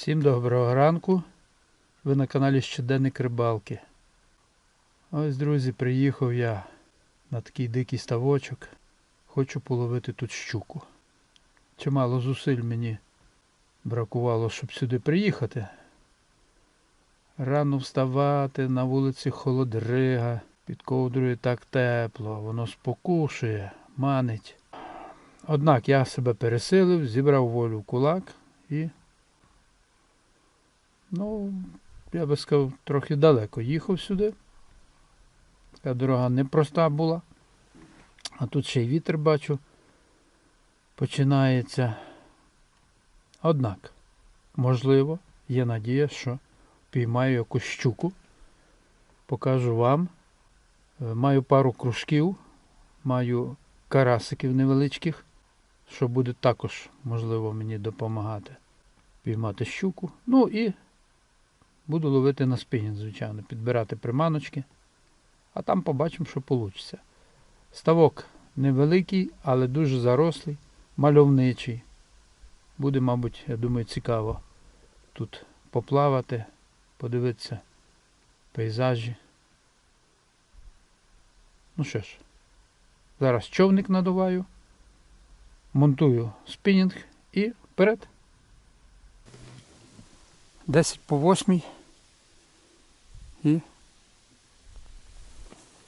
Всім доброго ранку. Ви на каналі Щоденник Рибалки. Ось, друзі, приїхав я на такий дикий ставочок. Хочу половити тут щуку. Чимало зусиль мені бракувало, щоб сюди приїхати. Рано вставати, на вулиці холодрига, під ковдрою так тепло, воно спокушує, манить. Однак я себе пересилив, зібрав волю в кулак і Ну, я би сказав, трохи далеко їхав сюди. Така дорога непроста була. А тут ще й вітер бачу. Починається. Однак, можливо, є надія, що піймаю якусь щуку. Покажу вам. Е, Маю пару кружків, маю карасиків невеличких, що буде також, можливо, мені допомагати піймати щуку. Ну і Буду ловити на спинінг, звичайно, підбирати приманочки. А там побачимо, що вийде. Ставок невеликий, але дуже зарослий, мальовничий. Буде, мабуть, я думаю, цікаво тут поплавати, подивитися пейзажі. Ну що ж, зараз човник надуваю, монтую спінінг і вперед. 10 по 8 і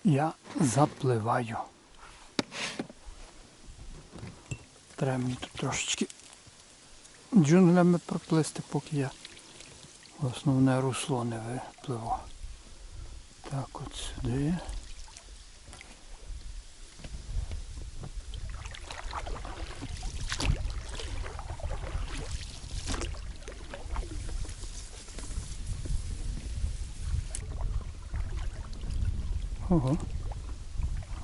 я запливаю. Треба мені тут трошечки джунглями проплисти, поки я основне русло не випливу. Так от сюди. Ого.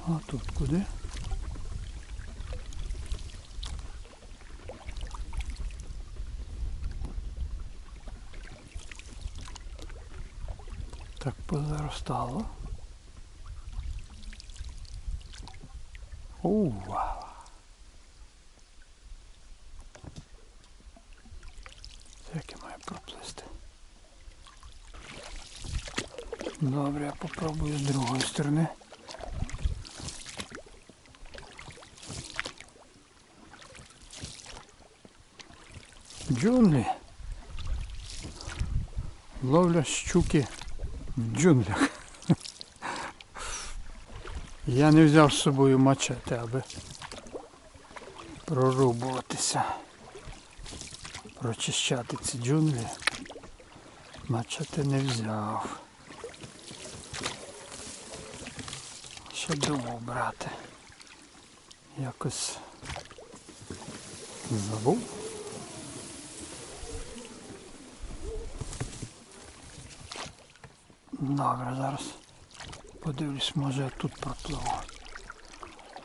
А тут куди? Так позаростало. Оу, вау. Як я маю проплисти? Добре, я попробую з другої сторони. Джунглі. Ловля щуки в джунглях. Я не взяв з собою мачете, аби прорубуватися, прочищати ці джунглі. Мачете не взяв. Ще думав брати. Якось забув. Добре, зараз подивлюсь, може я тут пропливу.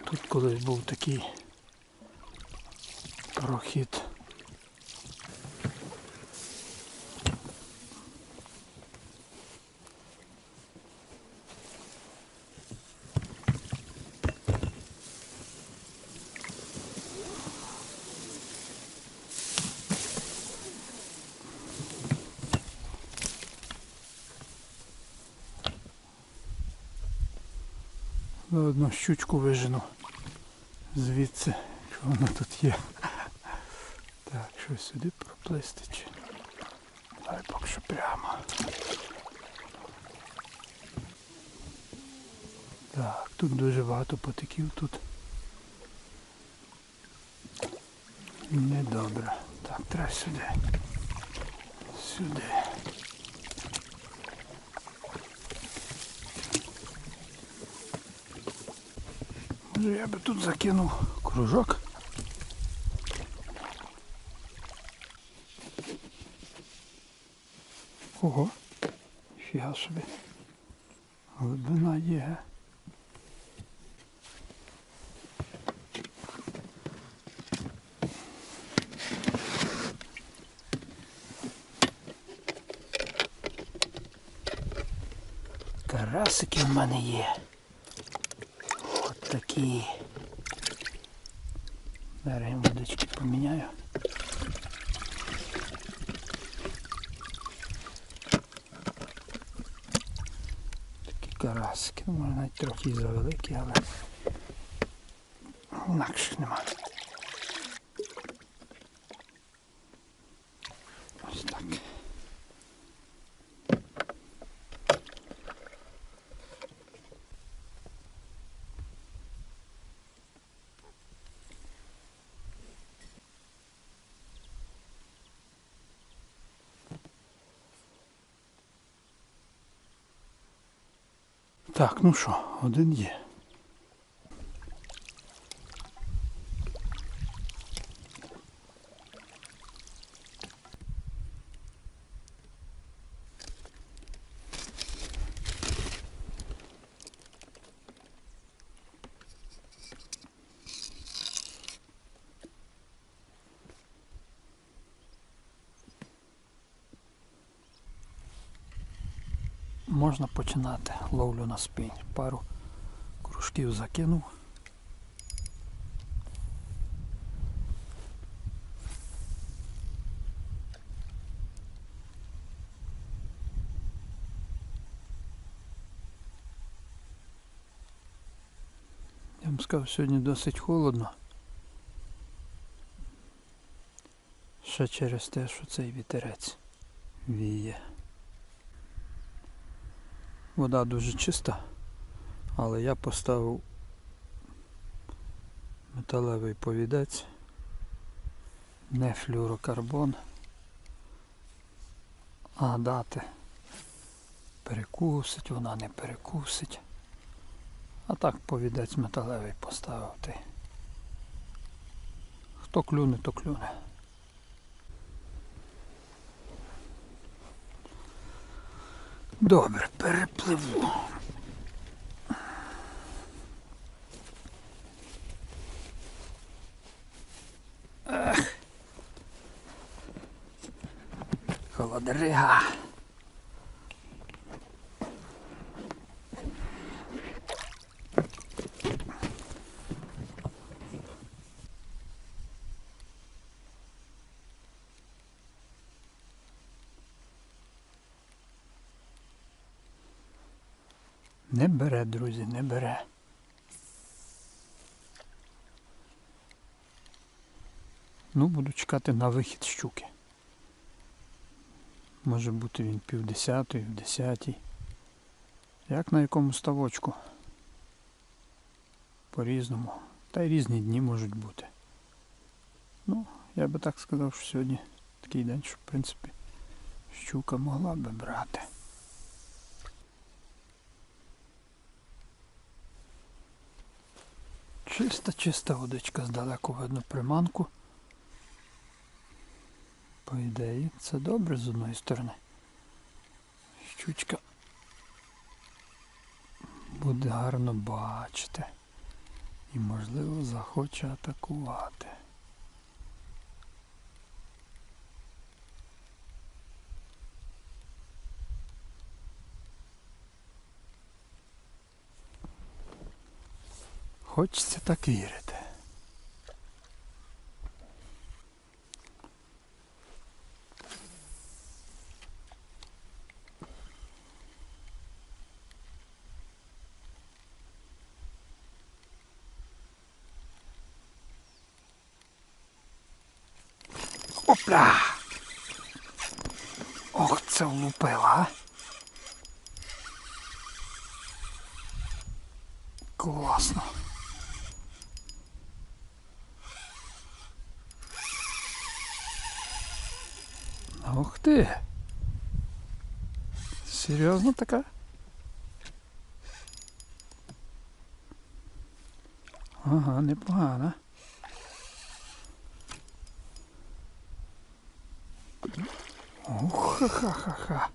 Тут колись був такий прохід. Заодно щучку вижену звідси, що вона тут є. Так, що сюди проплисти чи. Дай поки що прямо. Так, тут дуже багато потиків тут. Недобре. Так, треба сюди. Сюди. Може я би тут закинув кружок. Ого, фіга собі. Глибина є. Карасики в мене є такі. береги водички поміняю. Такі караски, може навіть трохи завеликі, але інакше немає. Так, ну що, один є. Можна починати ловлю на спінь. Пару кружків закинув. Я вам сказав, сьогодні досить холодно. Ще через те, що цей вітерець віє. Вода дуже чиста, але я поставив металевий повідець, не флюрокарбон, а дати перекусить, вона не перекусить. А так повідець металевий поставив ти. Хто клюне, то клюне. Добре, перепливу. Холодрига. Не бере, друзі, не бере. Ну, буду чекати на вихід щуки. Може бути він пів десятої, в десятій. Як на якому ставочку. По-різному. Та й різні дні можуть бути. Ну, я би так сказав, що сьогодні такий день, що в принципі щука могла би брати. Чиста, чиста водичка, здалеку видно приманку. По ідеї, це добре з одної сторони. Щучка буде гарно бачити. І можливо захоче атакувати. Хочеться так вірити. Опля! Ох, це влупила, а! Класно. Ух ты! Серьезно такая? Ага, непогано. Ух, ха-ха-ха.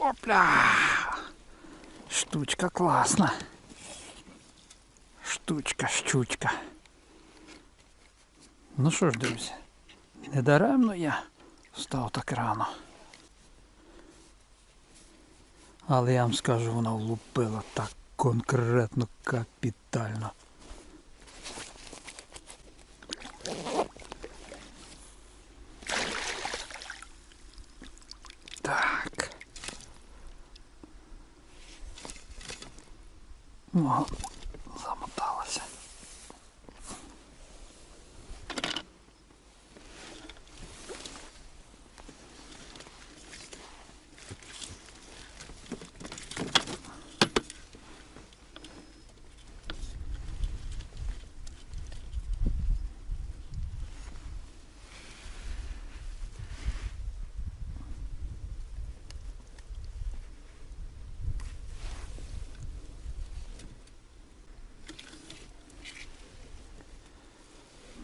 Опля! Штучка классно. штучка, щучка. Ну що ж, друзі, недаремно я став так рано. Але я вам скажу, вона влупила так конкретно, капітально. Так. Ого.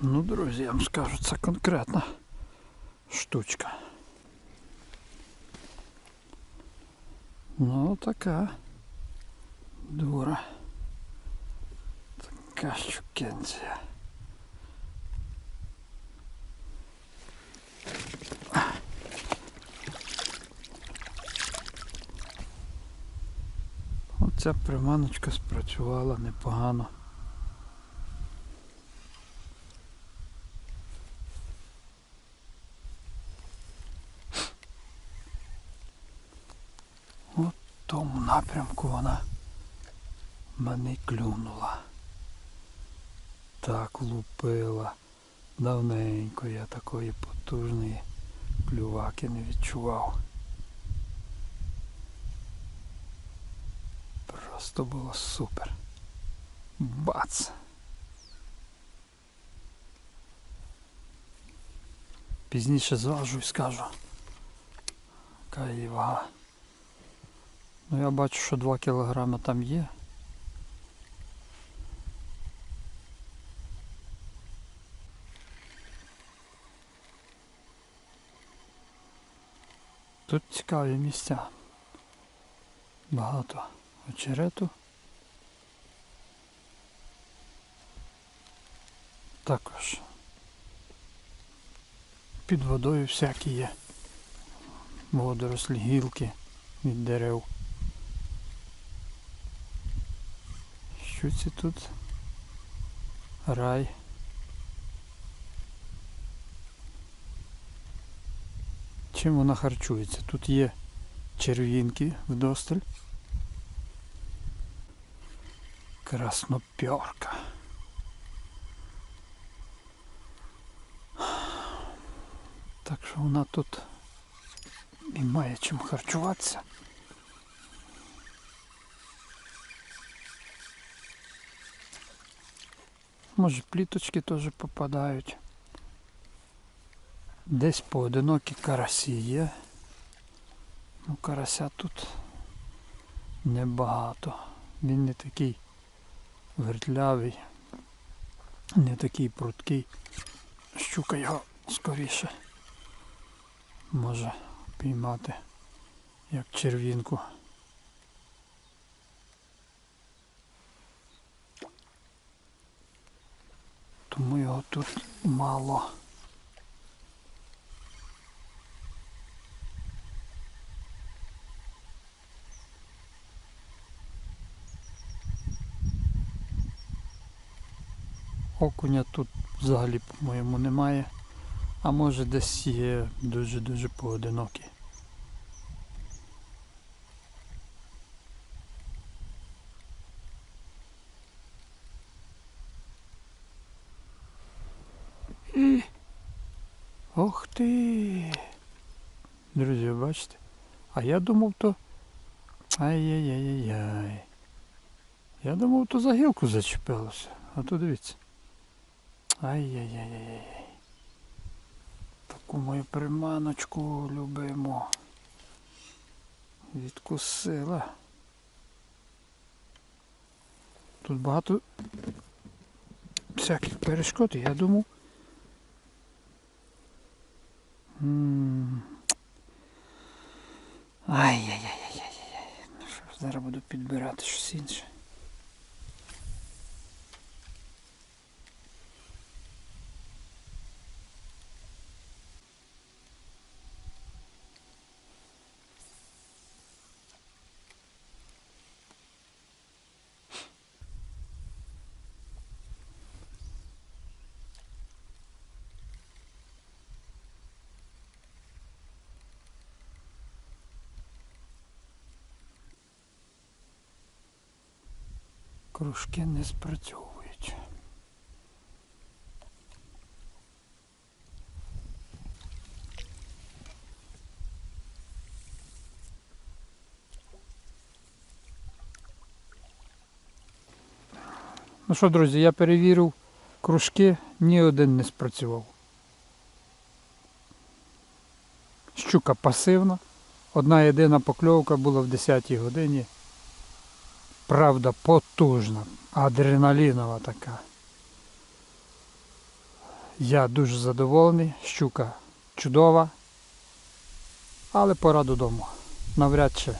Ну, друзі, я вам скажу, це конкретна штучка. Ну, така дура. Така щукенція. Оця приманочка спрацювала непогано. От в тому напрямку вона мене клюнула. Так влупила. Давненько я такої потужної клюваки не відчував. Просто було супер. Бац! Пізніше зважу і скажу. Яка її вага. Ну я бачу, що 2 кілограми там є. Тут цікаві місця. Багато очерету. Також під водою всякі є водорослі, гілки від дерев. Що це тут? Рай. Чим вона харчується? Тут є червінки вдосталь. Краснопьорка. Так що вона тут і має чим харчуватися. Може пліточки теж попадають. Десь поодинокі карасі є. Ну карася тут небагато. Він не такий вертлявий, не такий пруткий. Щука його скоріше може піймати, як червінку. Тому його тут мало. Окуня тут взагалі, по-моєму, немає. А може десь є дуже-дуже поодинокі. Ох ти! Друзі, бачите? А я думав то... Ай-яй-яй-яй. Я думав, то за гілку зачепилося. А то дивіться. Ай-яй-яй-яй-яй. Таку мою приманочку любимо. Відкусила. Тут багато всяких перешкод, я думав. Ай-яй-яй-яй-яй-яй. Ну що зараз буду підбирати щось інше. Кружки не спрацьовують. Ну що, друзі, я перевірив кружки, ні один не спрацював. Щука пасивна. Одна єдина покльовка була в 10 годині. Правда, потужна, адреналінова така. Я дуже задоволений, щука чудова, але пора додому. Навряд чи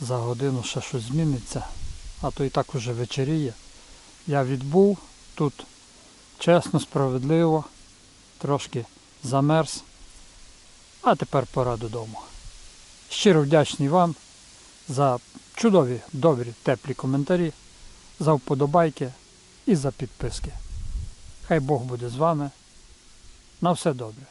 за годину ще щось зміниться, а то і так уже вечеріє. Я відбув тут чесно, справедливо, трошки замерз, а тепер пора додому. Щиро вдячний вам за чудові, добрі, теплі коментарі, за вподобайки і за підписки. Хай Бог буде з вами. На все добре.